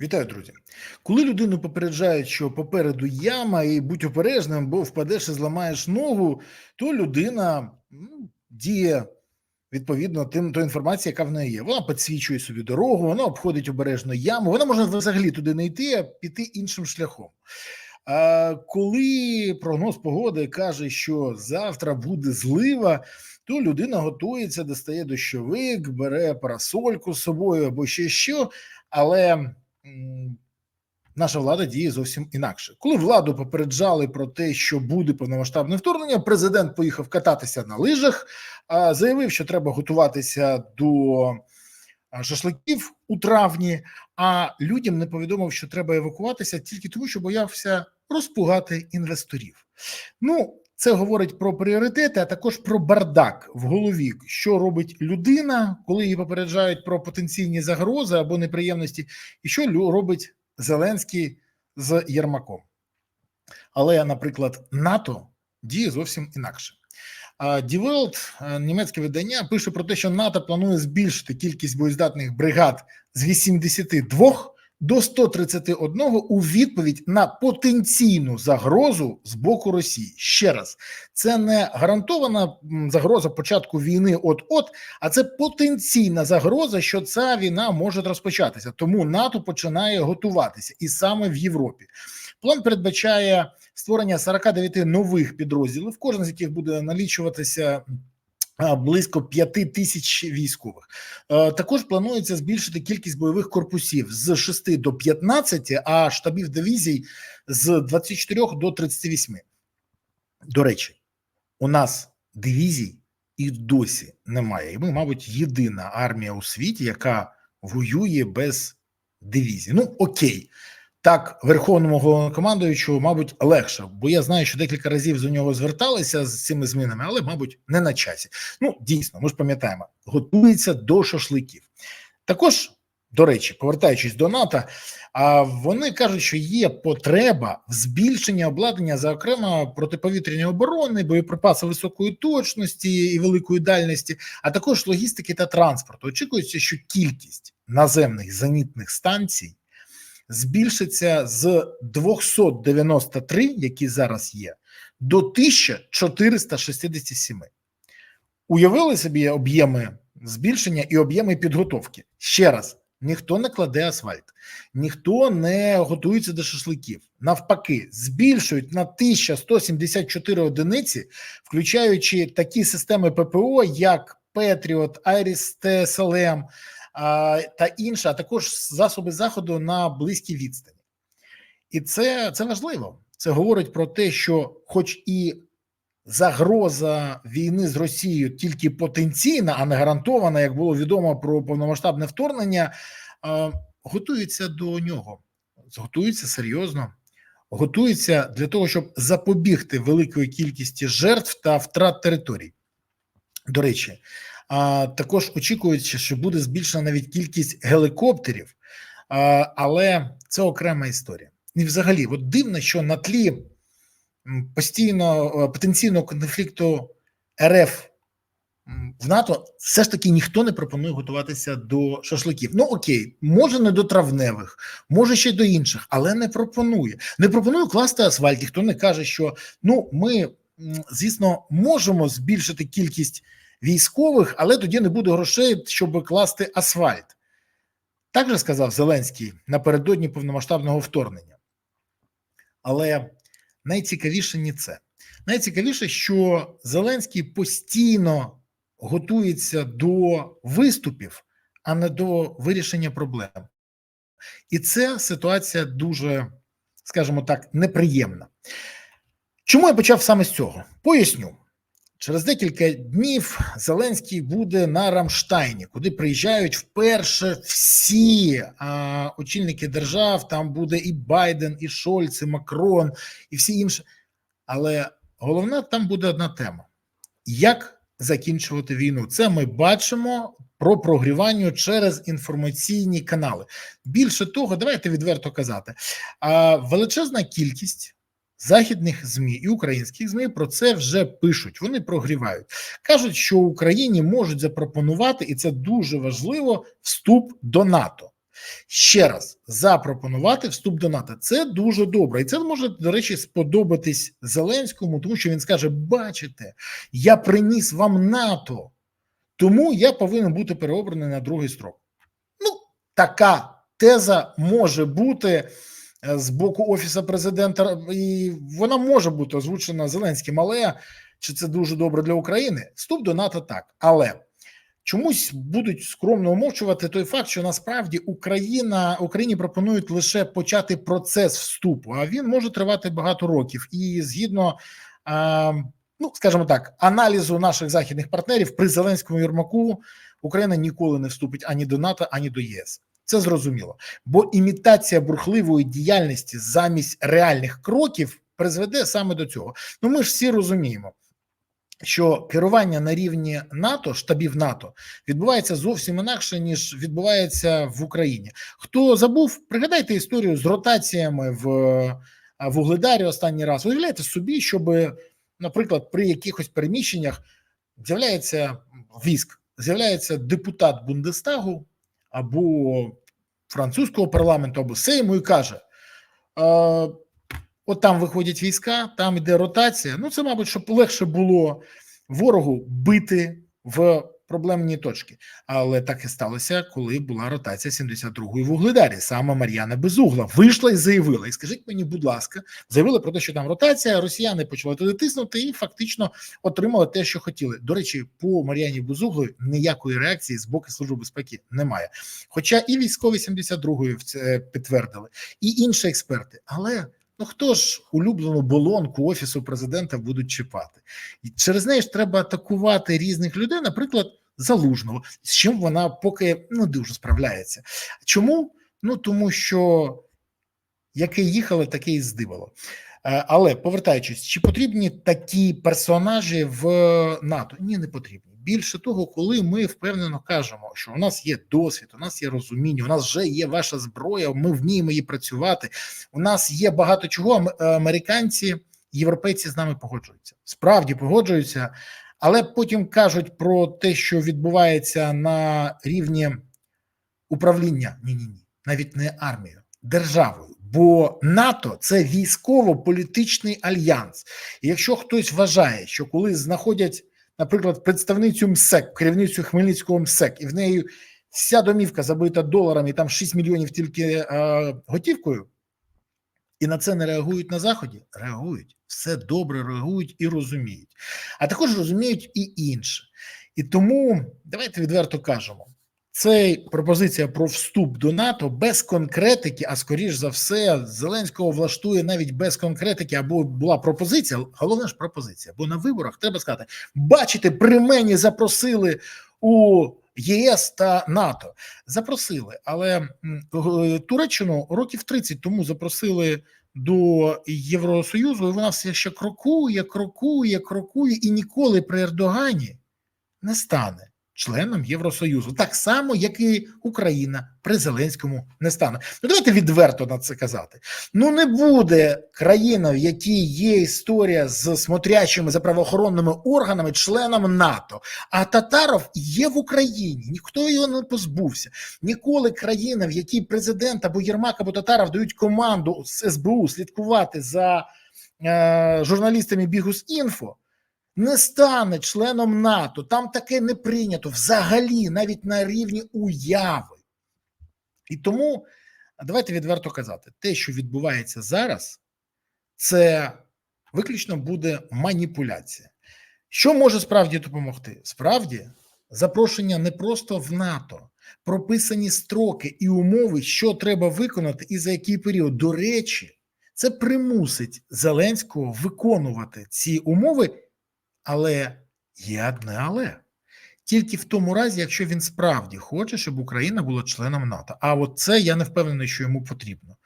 Вітаю, друзі. Коли людину попереджають, що попереду яма, і будь обережним, бо впадеш і зламаєш ногу, то людина ну, діє відповідно тим то інформації, яка в неї є. Вона підсвічує собі дорогу, вона обходить обережно яму. Вона може взагалі туди не йти, а піти іншим шляхом. А коли прогноз погоди каже, що завтра буде злива, то людина готується, достає дощовик, бере парасольку з собою або ще що, але наша влада діє зовсім інакше. Коли владу попереджали про те, що буде повномасштабне вторгнення, президент поїхав кататися на лижах, заявив, що треба готуватися до шашликів у травні. А людям не повідомив, що треба евакуватися тільки тому, що боявся розпугати інвесторів. Ну, це говорить про пріоритети, а також про бардак в голові, що робить людина, коли її попереджають про потенційні загрози або неприємності, і що робить Зеленський з Єрмаком. Але, наприклад, НАТО діє зовсім інакше. Die Welt, е, німецьке видання, пише про те, що НАТО планує збільшити кількість боєздатних бригад з 82 до 131 у відповідь на потенційну загрозу з боку Росії. Ще раз, це не гарантована загроза початку війни, от-от, а це потенційна загроза, що ця війна може розпочатися. Тому НАТО починає готуватися, і саме в Європі. План передбачає створення 49 нових підрозділів, кожен з яких буде налічуватися близько 5 тисяч військових. Е, Також планується збільшити кількість бойових корпусів з 6 до 15, а штабів дивізій з 24 до 38. До речі, у нас дивізій і досі немає. І ми, мабуть, єдина армія у світі, яка воює без дивізії. Ну, окей. Так, верховному головнокомандуючу, мабуть, легше, бо я знаю, що декілька разів до нього зверталися з цими змінами, але, мабуть, не на часі. Ну, дійсно, ми ж пам'ятаємо, готується до шашликів. Також, до речі, повертаючись до НАТО, а вони кажуть, що є потреба в збільшенні обладнання, зокрема протиповітряної оборони, боєприпаси високої точності і великої дальності, а також логістики та транспорту. Очікується, що кількість наземних зенітних станцій збільшиться з 293, які зараз є, до 1467. Уявили собі об'єми збільшення і об'єми підготовки. Ще раз, ніхто не кладе асфальт, ніхто не готується до шашликів. Навпаки, збільшують на 1174 одиниці, включаючи такі системи ППО, як Петріот, Айріс ТСЛМ та інше, а також засоби заходу на близькій відстані. І це, це важливо. Це говорить про те, що, хоч і загроза війни з Росією тільки потенційна, а не гарантована, як було відомо про повномасштабне вторгнення, а, готуються до нього, готуються серйозно, готуються для того, щоб запобігти великої кількості жертв та втрат територій. До речі, а також очікується, що буде збільшена навіть кількість гелікоптерів, а, але це окрема історія. І взагалі, от дивно, що на тлі постійно е, потенційного конфлікту РФ в НАТО все ж таки ніхто не пропонує готуватися до шашликів. Ну окей, може не до травневих, може ще й до інших, але не пропонує. Не пропонує класти асфальт. Ніхто не каже, що ну ми, звісно, можемо збільшити кількість військових, але тоді не буде грошей, щоб класти асфальт. Так же сказав Зеленський напередодні повномасштабного вторгнення. Але найцікавіше не це. Найцікавіше, що Зеленський постійно готується до виступів, а не до вирішення проблем. І це ситуація дуже, скажімо так, неприємна. Чому я почав саме з цього? Поясню. Через декілька днів Зеленський буде на Рамштайні, куди приїжджають вперше всі а, очільники держав. Там буде і Байден, і Шольц, і Макрон, і всі інші. Але головна там буде одна тема: як закінчувати війну. Це ми бачимо про прогрівання через інформаційні канали. Більше того, давайте відверто казати. А, величезна кількість західних змі і українських змі про це вже пишуть. Вони прогрівають. кажуть, що Україні можуть запропонувати, і це дуже важливо, вступ до НАТО. ще раз запропонувати вступ до НАТО. Це дуже добре, і це може до речі сподобатись Зеленському, тому що він скаже: бачите, я приніс вам НАТО, тому я повинен бути переобраний на другий строк. Ну, така теза може бути з боку офісу президента, і вона може бути озвучена Зеленським, але чи це дуже добре для України? Вступ до НАТО так, але чомусь будуть скромно умовчувати той факт, що насправді Україна Україні пропонують лише почати процес вступу, а він може тривати багато років. І згідно, а, ну скажімо так, аналізу наших західних партнерів при Зеленському Єрмаку Україна ніколи не вступить ані до НАТО, ані до ЄС. Це зрозуміло, бо імітація бурхливої діяльності замість реальних кроків призведе саме до цього. Ну ми ж всі розуміємо що керування на рівні НАТО, штабів НАТО, відбувається зовсім інакше ніж відбувається в Україні. Хто забув, пригадайте історію з ротаціями в Вугледарі останній раз. Уявляєте собі, щоб, наприклад, при якихось переміщеннях з'являється військ, з'являється депутат Бундестагу або французького парламенту, або Сейму і каже. От там виходять війська, там йде ротація. Ну це, мабуть, щоб легше було ворогу бити в проблемні точки. Але так і сталося, коли була ротація 72-ї в Угледарі. Саме Мар'яна Безугла вийшла і заявила: і скажіть мені, будь ласка, заявили про те, що там ротація. Росіяни почали туди тиснути і фактично отримали те, що хотіли. До речі, по Мар'яні Безуглої ніякої реакції з боку служби безпеки немає. Хоча і військові 72-ї це підтвердили, і інші експерти, але. Ну хто ж улюблену болонку офісу президента будуть чіпати? І через неї ж треба атакувати різних людей, наприклад, залужного, з чим вона поки ну дуже справляється. Чому? Ну тому що яке їхало, таке і здивало. Е, але повертаючись, чи потрібні такі персонажі в НАТО? Ні, не потрібні. Більше того, коли ми впевнено кажемо, що у нас є досвід, у нас є розуміння, у нас вже є ваша зброя, ми вміємо її працювати. У нас є багато чого. Американці, європейці з нами погоджуються, справді погоджуються, але потім кажуть про те, що відбувається на рівні управління. Ні, ні, ні, навіть не армією, державою. Бо НАТО це військово-політичний альянс. І якщо хтось вважає, що коли знаходять наприклад, представницю МСЕК, керівницю Хмельницького МСЕК, і в неї вся домівка забита доларами, там 6 мільйонів тільки е, готівкою, і на це не реагують на заході. Реагують все добре, реагують і розуміють. А також розуміють і інше. І тому давайте відверто кажемо. Це пропозиція про вступ до НАТО без конкретики, а скоріш за все, Зеленського влаштує навіть без конкретики, або була пропозиція. Головне ж пропозиція. Бо на виборах треба сказати: бачите, при мені запросили у ЄС та НАТО. Запросили, але Туреччину років 30 тому запросили до Євросоюзу, і вона все ще крокує, крокує, крокує, і ніколи при Ердогані не стане членом Євросоюзу, так само, як і Україна при Зеленському не стане. Ну давайте відверто на це казати. Ну не буде країна, в якій є історія з смотрячими за правоохоронними органами, членом НАТО. А Татаров є в Україні. Ніхто його не позбувся. Ніколи країна, в якій президент або Єрмак, або Татаров дають команду з СБУ слідкувати за е, журналістами Бігус Інфо не стане членом НАТО. Там таке не прийнято взагалі, навіть на рівні уяви. І тому давайте відверто казати: те, що відбувається зараз, це виключно буде маніпуляція. Що може справді допомогти? Справді, запрошення не просто в НАТО, прописані строки і умови, що треба виконати і за який період. До речі, це примусить Зеленського виконувати ці умови але є одне але тільки в тому разі, якщо він справді хоче, щоб Україна була членом НАТО. А от це я не впевнений, що йому потрібно.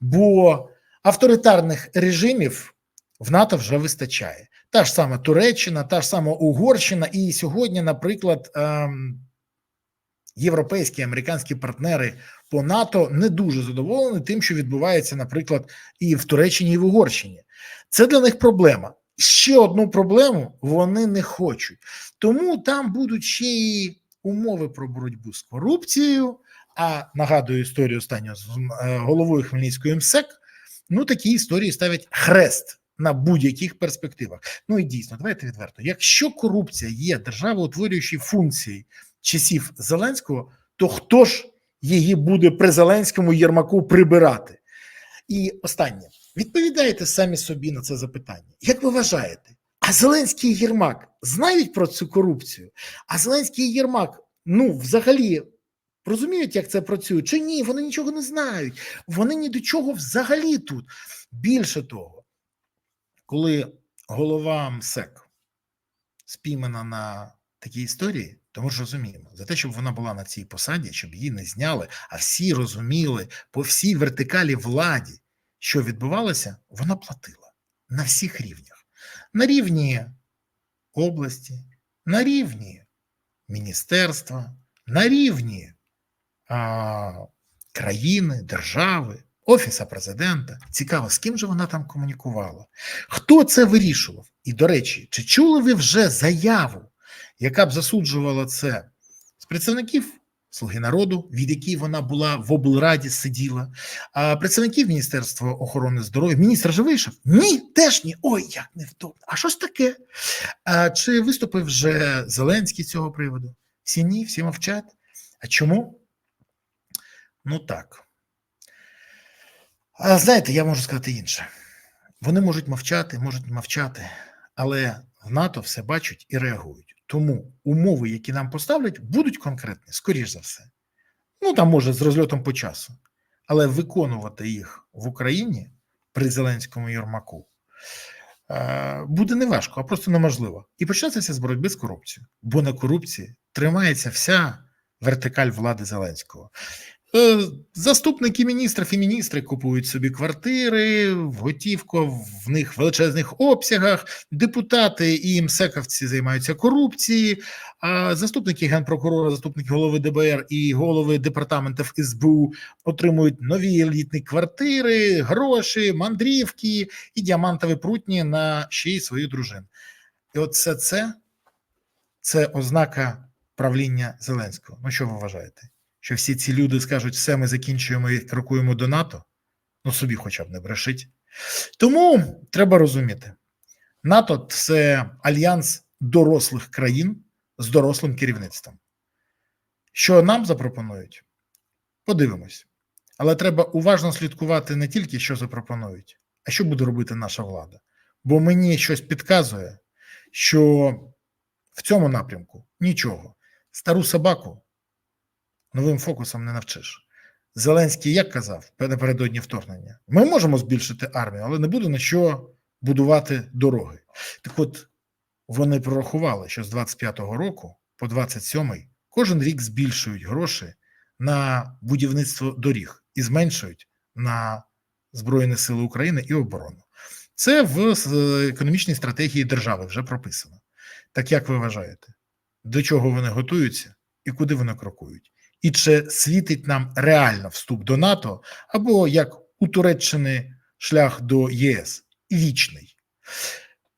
Бо авторитарних режимів в НАТО вже вистачає. Та ж сама Туреччина, та ж сама Угорщина, і сьогодні, наприклад, ем, європейські американські партнери по НАТО не дуже задоволені тим, що відбувається, наприклад, і в Туреччині, і в Угорщині. Це для них проблема ще одну проблему вони не хочуть. Тому там будуть ще і умови про боротьбу з корупцією, А нагадую історію останнього з е, головою Хмельницької МСЕК. Ну такі історії ставлять хрест на будь-яких перспективах. Ну і дійсно, давайте відверто. Якщо корупція є державоутворюючою функцією часів Зеленського, то хто ж її буде при Зеленському Єрмаку прибирати? І останнє відповідайте самі собі на це запитання. Як ви вважаєте? А Зеленський і Єрмак знають про цю корупцію? А Зеленський і Єрмак, ну, взагалі, розуміють, як це працює? Чи ні? Вони нічого не знають. Вони ні до чого взагалі тут. Більше того, коли голова МСЕК спіймана на такій історії, то ми ж розуміємо, за те, щоб вона була на цій посаді, щоб її не зняли, а всі розуміли по всій вертикалі владі, що відбувалося, вона платила на всіх рівнях. На рівні області, на рівні міністерства, на рівні а, країни, держави, офіса президента. Цікаво, з ким же вона там комунікувала? Хто це вирішував? І до речі, чи чули ви вже заяву, яка б засуджувала це з представників Слуги народу, від якої вона була в облраді, сиділа, а представників Міністерства охорони здоров'я. Міністр же вийшов? Ні, теж ні. Ой, як невдобно. А що ж таке? А Чи виступив вже Зеленський з цього приводу? Всі ні, всі мовчать. А чому? Ну так. А знаєте, я можу сказати інше. Вони можуть мовчати, можуть мовчати, але в НАТО все бачать і реагують. Тому умови, які нам поставлять, будуть конкретні, скоріш за все. Ну там може з розльотом по часу, але виконувати їх в Україні при Зеленському Єрмаку е, буде не важко, а просто неможливо. І почнеться з боротьби з корупцією, бо на корупції тримається вся вертикаль влади Зеленського. Е, Заступники міністрів і міністри купують собі квартири, в готівку в них величезних обсягах. Депутати і МСЕКовці займаються корупцією. А заступники генпрокурора, заступники голови ДБР і голови департаментів СБУ отримують нові елітні квартири, гроші, мандрівки і діамантові прутні на ще й свою дружину. І от все це це ознака правління Зеленського. Ну що ви вважаєте? Що всі ці люди скажуть, все, ми закінчуємо і крокуємо до НАТО, ну собі хоча б не брешить. Тому треба розуміти: НАТО це альянс дорослих країн з дорослим керівництвом. Що нам запропонують? Подивимось. Але треба уважно слідкувати не тільки, що запропонують, а що буде робити наша влада. Бо мені щось підказує, що в цьому напрямку нічого. Стару собаку новим фокусом не навчиш. Зеленський як казав напередодні вторгнення: ми можемо збільшити армію, але не буде на що будувати дороги. Так от вони прорахували, що з 25-го року по 27-й кожен рік збільшують гроші на будівництво доріг і зменшують на Збройні Сили України і оборону. Це в економічній стратегії держави вже прописано. Так як ви вважаєте, до чого вони готуються і куди вони крокують? І чи світить нам реально вступ до НАТО, або як у Туреччини шлях до ЄС вічний.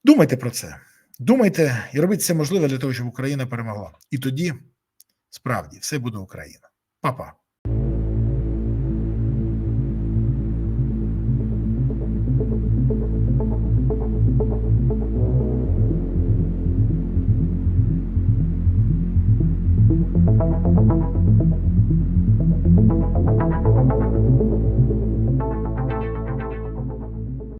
Думайте про це. Думайте і робіть все можливе для того, щоб Україна перемогла. І тоді справді все буде Україна. Па-па.